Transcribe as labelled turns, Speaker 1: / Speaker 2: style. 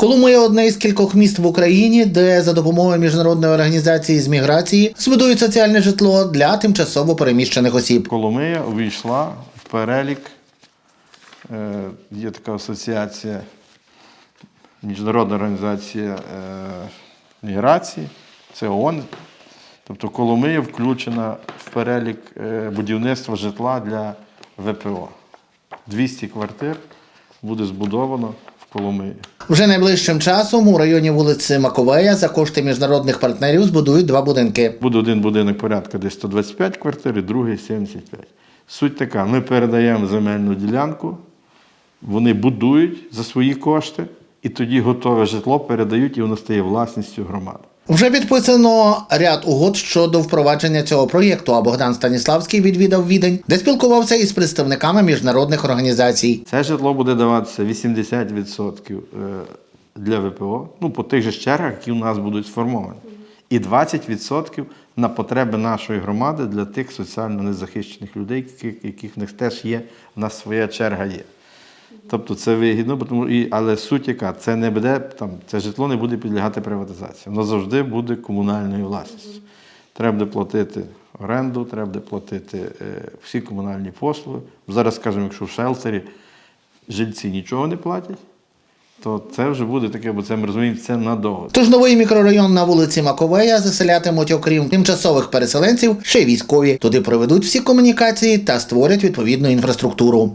Speaker 1: Коломия – одне із кількох міст в Україні, де за допомогою міжнародної організації з міграції збудують соціальне житло для тимчасово переміщених осіб.
Speaker 2: Коломия увійшла в перелік. е, Є така асоціація, Міжнародна організація е, міграції, це ООН. Тобто Коломия включена в перелік е, будівництва житла для ВПО. 200 квартир буде збудовано Коломиї.
Speaker 1: Вже найближчим часом у районі вулиці Маковея за кошти міжнародних партнерів збудують два будинки.
Speaker 2: Буде один будинок порядка десь 125 квартир, і другий 75. Суть така: ми передаємо земельну ділянку, вони будують за свої кошти, і тоді готове житло передають, і воно стає власністю громади.
Speaker 1: Вже підписано ряд угод щодо впровадження цього проєкту. А Богдан Станіславський відвідав відень, де спілкувався із представниками міжнародних організацій.
Speaker 2: Це житло буде даватися 80% е, для ВПО, ну по тих же чергах, які у нас будуть сформовані. І 20% на потреби нашої громади для тих соціально незахищених людей, яких, в них теж є, в нас своя черга є. Тобто це вигідно, тому і, але суть яка, це не буде там, це житло не буде підлягати приватизації. Воно завжди буде комунальною власністю. Треба буде платити оренду, треба буде платити е, всі комунальні послуги. Зараз, скажімо, якщо в шелтері жильці нічого не платять, то це вже буде таке, бо це ми розуміємо, це надовго.
Speaker 1: Тож новий мікрорайон на вулиці Маковея заселятимуть, окрім тимчасових переселенців, ще й військові. Туди проведуть всі комунікації та створять відповідну інфраструктуру.